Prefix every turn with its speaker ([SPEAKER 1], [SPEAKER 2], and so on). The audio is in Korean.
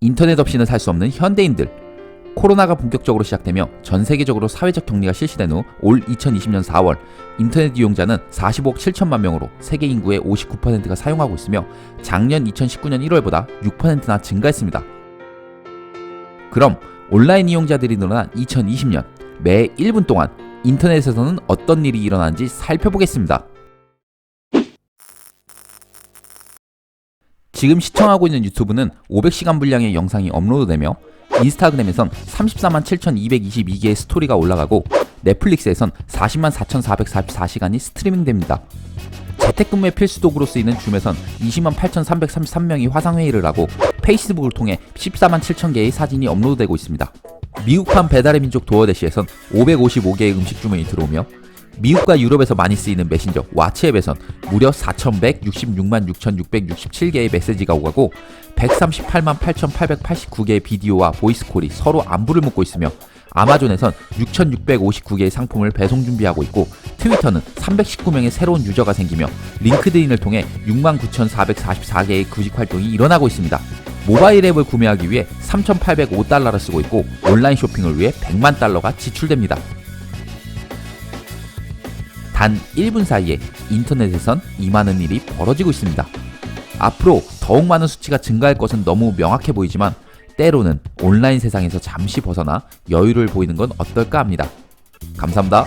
[SPEAKER 1] 인터넷 없이는 살 수 없는 현대인들. 코로나가 본격적으로 시작되며 전 세계적으로 사회적 격리가 실시된 후 올 2020년 4월 인터넷 이용자는 45억 7천만 명으로 세계 인구의 59%가 사용하고 있으며 작년 2019년 1월보다 6%나 증가했습니다. 그럼 온라인 이용자들이 늘어난 2020년 매 1분 동안 인터넷에서는 어떤 일이 일어나는지 살펴보겠습니다. 지금 시청하고 있는 유튜브는 500시간 분량의 영상이 업로드되며 인스타그램에선 34만 7,222개의 스토리가 올라가고 넷플릭스에선 40만 4,444시간이 스트리밍됩니다. 재택근무의 필수 도구로 쓰이는 줌에선 20만 8,333명이 화상회의를 하고 페이스북을 통해 14만 7천 개의 사진이 업로드되고 있습니다. 미국판 배달의 민족 도어대시에선 555개의 음식 주문이 들어오며 미국과 유럽에서 많이 쓰이는 메신저 왓츠앱에선 무려 4,166만 6,667개의 메시지가 오가고 138만 8,889개의 비디오와 보이스콜이 서로 안부를 묻고 있으며 아마존에선 6,659개의 상품을 배송 준비하고 있고 트위터는 319명의 새로운 유저가 생기며 링크드인을 통해 69,444개의 구직 활동이 일어나고 있습니다. 모바일 앱을 구매하기 위해 3,805달러를 쓰고 있고 온라인 쇼핑을 위해 100만 달러가 지출됩니다. 단 1분 사이에 인터넷에선 이 많은 일이 벌어지고 있습니다. 앞으로 더욱 많은 수치가 증가할 것은 너무 명확해 보이지만 때로는 온라인 세상에서 잠시 벗어나 여유를 보이는 건 어떨까 합니다. 감사합니다.